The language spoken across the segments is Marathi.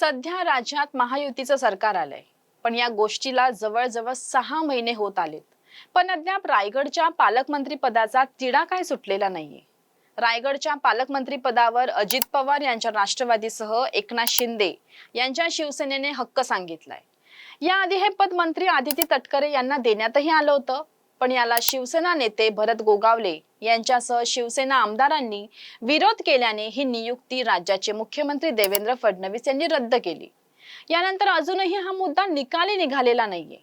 सध्या राज्यात महायुतीचं सरकार आलंय. पण या गोष्टीला जवळजवळ सहा महिने होत आलेत. पण अद्याप रायगडच्या पालकमंत्री पदाचा तिढा काय सुटलेला नाहीये. रायगडच्या पालकमंत्री पदावर अजित पवार यांच्या राष्ट्रवादीसह एकनाथ शिंदे यांच्या शिवसेनेने हक्क सांगितलाय. याआधी हे पद मंत्री आदिती तटकरे यांना देण्यातही आलं होतं. पण याला शिवसेना नेते भरत गोगावले यांच्यासह शिवसेना आमदारांनी विरोध केल्याने ही नियुक्ती राज्याचे मुख्यमंत्री देवेंद्र फडणवीस यांनी रद्द केली. यानंतर अजूनही हा मुद्दा निकाली निघालेला नाहीये.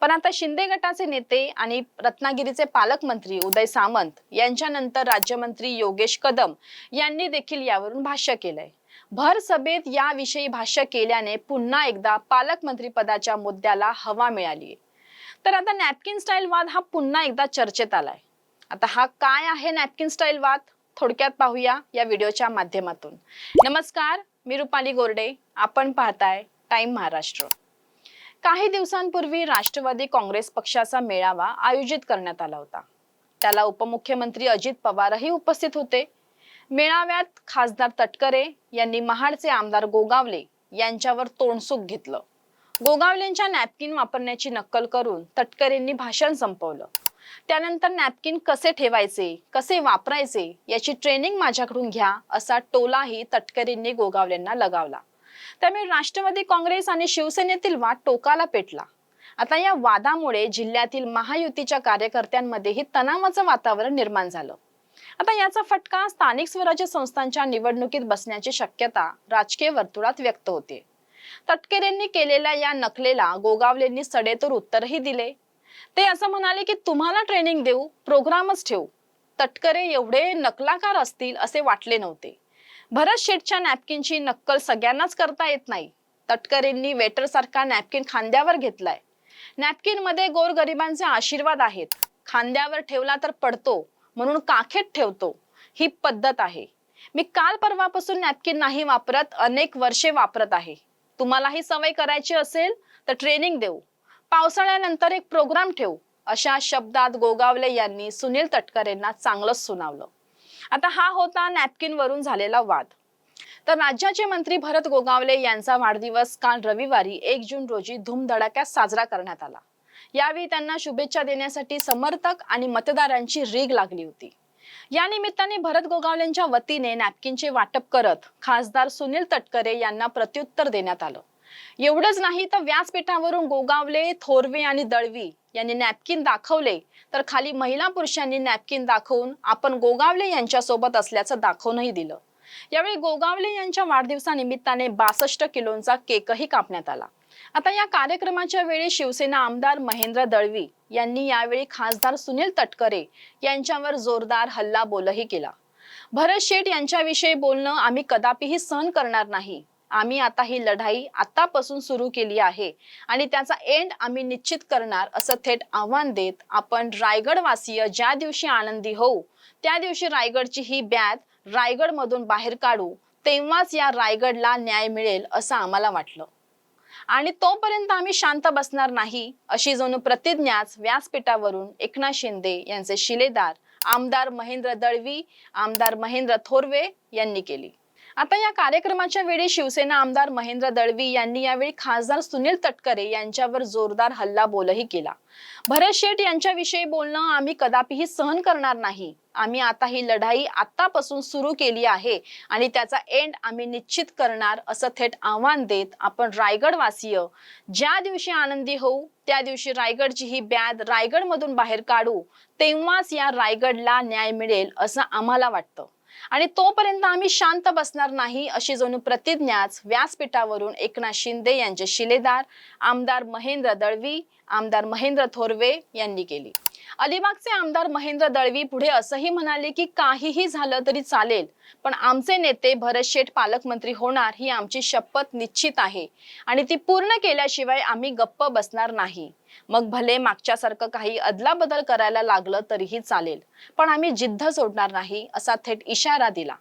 पण आता शिंदे गटाचे नेते आणि रत्नागिरीचे पालकमंत्री उदय सामंत यांच्यानंतर राज्यमंत्री योगेश कदम यांनी देखील यावरून भाष्य केलंय. भर सभेत याविषयी भाष्य केल्याने पुन्हा एकदा पालकमंत्री पदाच्या मुद्द्याला हवा मिळाली तर आता नॅपकिन स्टाईल वाद हा पुन्हा एकदा चर्चेत आलाय. आता हा काय आहे नॅपकिन स्टाईल वाद? थोडक्यात पाहूया या व्हिडिओच्या माध्यमातून. नमस्कार मी रुपाली गोरडे. आपण पाहताय टाइम महाराष्ट्र काही दिवसांपूर्वी राष्ट्रवादी काँग्रेस पक्षाचा मेळावा आयोजित करण्यात आला होता. त्याला उपमुख्यमंत्री अजित पवारही उपस्थित होते. मेळाव्यात खासदार तटकरे यांनी महाडचे आमदार गोगावले यांच्यावर तोंडसुख घेतलं. गोगावलेंच्या नॅपकिन वापरण्याची नक्कल करून तटकरेंनी भाषण संपवलं. त्यानंतर नॅपकिन कसे ठेवायचे कसे वापरायचे याची ट्रेनिंग माझ्याकडून घ्या असा टोलाही तटकरेंनी गोगावलेंना लगावला. त्यामुळे राष्ट्रवादी काँग्रेस आणि शिवसेनेतील वाद टोकाला पेटला. आता या वादामुळे जिल्ह्यातील महायुतीच्या कार्यकर्त्यांमध्येही तणावाचं वातावरण निर्माण झालं. आता याचा फटका स्थानिक स्वराज्य संस्थांच्या निवडणुकीत बसण्याची शक्यता राजकीय वर्तुळात व्यक्त होते. तटकरेंनी केलेल्या या नकलेला गोगावलेंनी सडेतोड उत्तरही दिले. ते असं म्हणाले की तुम्हाला ट्रेनिंग देऊ प्रोग्रामच ठेवू. तटकरे एवढे नकलाकार असतील असे वाटले नव्हते. भरत शेठच्या नॅपकिनची नक्कल सगळ्यांनाच करता येत नाही. तटकरेंनी वेटर सारखा नॅपकिन खांद्यावर घेतलाय. नॅपकिनमध्ये गोरगरिबांचे आशीर्वाद आहेत. खांद्यावर ठेवला तर पडतो म्हणून काखेत ठेवतो. ही पद्धत आहे. मी काल परवापासून नॅपकिन नाही वापरत अनेक वर्षे वापरत आहे. तुम्हाला ही सवय करायची असेल तर ट्रेनिंग देऊ. पावसाळ्यानंतर एक प्रोग्राम ठेवू. अशा शब्दात गोगावले यांनी सुनील तटकरेंना चांगलंच सुनावलं. आता हा होता नॅपकिन वरून झालेला वाद. तर राज्याचे मंत्री भरत गोगावले यांचा वाढदिवस काल रविवारी एक जून रोजी धूमधडाक्यात साजरा करण्यात आला. यावेळी त्यांना शुभेच्छा देण्यासाठी समर्थक आणि मतदारांची रीग लागली होती. या निमित्ताने भरत गोगावलेंच्या वतीने नॅपकिनचे वाटप करत खासदार सुनील तटकरे यांना प्रत्युत्तर देण्यात आलं. एवढंच नाही तर व्यासपीठावरून गोगावले थोरवे आणि दळवी यांनी नॅपकिन दाखवले. तर खाली महिला पुरुषांनी नॅपकिन दाखवून आपण गोगावले यांच्या सोबत असल्याचं दाखवूनही दिलं. यावेळी गोगावले यांच्या वाढदिवसानिमित्ताने बासष्ट किलोंचा केकही कापण्यात आला. आता या कार्यक्रमाच्या वेळी शिवसेना आमदार महेंद्र दळवी यांनी यावेळी खासदार सुनील तटकरे यांच्यावर जोरदार हल्ला बोलही केला. भरत शेठ यांच्याविषयी बोलणं आम्ही कदापिही सहन करणार नाही. आम्ही आता ही लढाई आतापासून सुरू केली आहे आणि त्याचा एंड आम्ही निश्चित करणार असं थेट आव्हान देत आपण रायगडवासीय ज्या दिवशी आनंदी होऊ त्या दिवशी रायगडची ही बॅद रायगड मधून बाहेर काढू तेव्हाच या रायगडला न्याय मिळेल असं आम्हाला वाटलं. आणि तोपर्यंत आम्ही शांत बसणार नाही अशी जणू प्रतिज्ञाच व्यासपीठावरून एकनाथ शिंदे यांचे शिलेदार आमदार महेंद्र दळवी आमदार महेंद्र थोरवे यांनी केली. आता या कार्यक्रमाच्या वेळी शिवसेना आमदार महेंद्र दळवी यांनी यावेळी खासदार सुनील तटकरे यांच्यावर जोरदार हल्ला बोलही केला. भरत शेठ यांच्याविषयी बोलणं आम्ही कदापिही सहन करणार नाही. आम्ही आता ही लढाई आतापासून सुरू केली आहे आणि त्याचा एंड आम्ही निश्चित करणार असं थेट आव्हान देत आपण रायगड वासीय ज्या दिवशी आनंदी होऊ त्या दिवशी रायगडची ही ब्याद रायगड मधून बाहेर काढू तेव्हाच या रायगडला न्याय मिळेल असं आम्हाला वाटतं. आणि तोपर्यंत आम्ही शांत बसणार नाही अशी जणू प्रतिज्ञाच व्यासपीठावरून एकनाथ शिंदे यांचे शिलेदार आमदार महेंद्र दळवी आमदार महेंद्र थोरवे यांनी केली. अलिबागचे आमदार महेंद्र दळवी पुढे असंही म्हणाले की काहीही झालं तरी चालेल पण आमचे नेते भरत शेठ पालकमंत्री होणार ही आमची शपथ निश्चित आहे आणि ती पूर्ण केल्याशिवाय आम्ही गप्प बसणार नाही. मग भले मागच्यासारखं काही अदलाबदल करायला लागलं तरीही चालेल पण आम्ही जिद्द सोडणार नाही असा थेट इशारा दिला.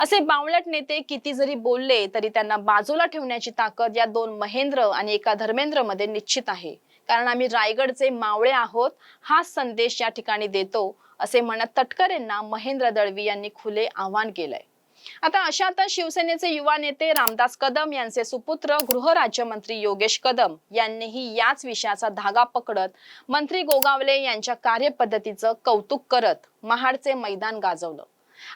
असे बावळट नेते किती जरी बोलले तरी त्यांना बाजूला ठेवण्याची ताकद या दोन महेंद्र आणि एका धर्मेंद्रमध्ये निश्चित आहे. कारण आम्ही रायगडचे मावळे आहोत हा संदेश या ठिकाणी देतो असे म्हणत तटकरेंना महेंद्र दळवी यांनी खुले आवाहन केलंय. आता अशातच शिवसेनेचे युवा नेते रामदास कदम यांचे सुपुत्र गृहराज्यमंत्री योगेश कदम यांनीही याच विषयाचा धागा पकडत मंत्री गोगावले यांच्या कार्यपद्धतीचं कौतुक करत महाडचे मैदान गाजवलं.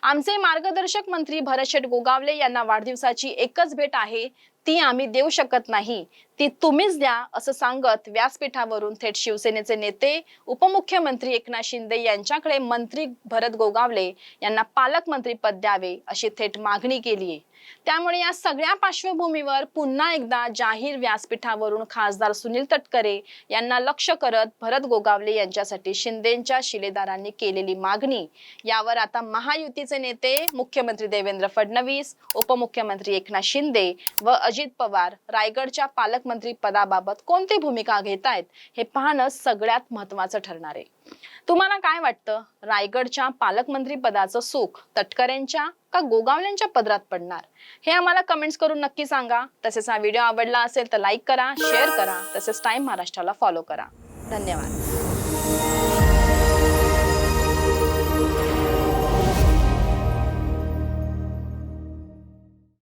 आमचे मार्गदर्शक मंत्री भरतशेठ गोगावले यांना वाढदिवसाची एकच भेट आहे ती आम्ही देऊ शकत नाही. ती तुम्हीच द्या असं सांगत व्यासपीठावरून थेट शिवसेनेचे नेते उपमुख्यमंत्री एकनाथ शिंदे यांच्याकडे मंत्री भरत गोगावले यांना पालकमंत्री पद द्यावे अशी थेट मागणी केली आहे. त्यामुळे या सगळ्या पार्श्वभूमीवर पुन्हा एकदा जाहीर व्यासपीठावरून खासदार सुनील तटकरे यांना लक्ष करत भरत गोगावले यांच्यासाठी शिंदेच्या शिलेदारांनी केलेली मागणी. यावर आता महायुतीचे नेते मुख्यमंत्री देवेंद्र फडणवीस उपमुख्यमंत्री एकनाथ शिंदे व अजित पवार रायगडच्या पालकमंत्री पदाबाबत कोणती भूमिका घेत आहेत हे पाहणं सगळ्यात महत्वाचं ठरणार आहे. तुम्हाला काय वाटतं? रायगडच्या पालकमंत्री पदाचं सुख तटकरेंच्या का गोगावल्यांच्या पदरात पडणार? हे आम्हाला कमेंट्स करून नक्की सांगा. तसेच हा व्हिडिओ आवडला असेल तर लाईक करा शेअर करा. तसेच टाइम महाराष्ट्राला फॉलो करा. धन्यवाद.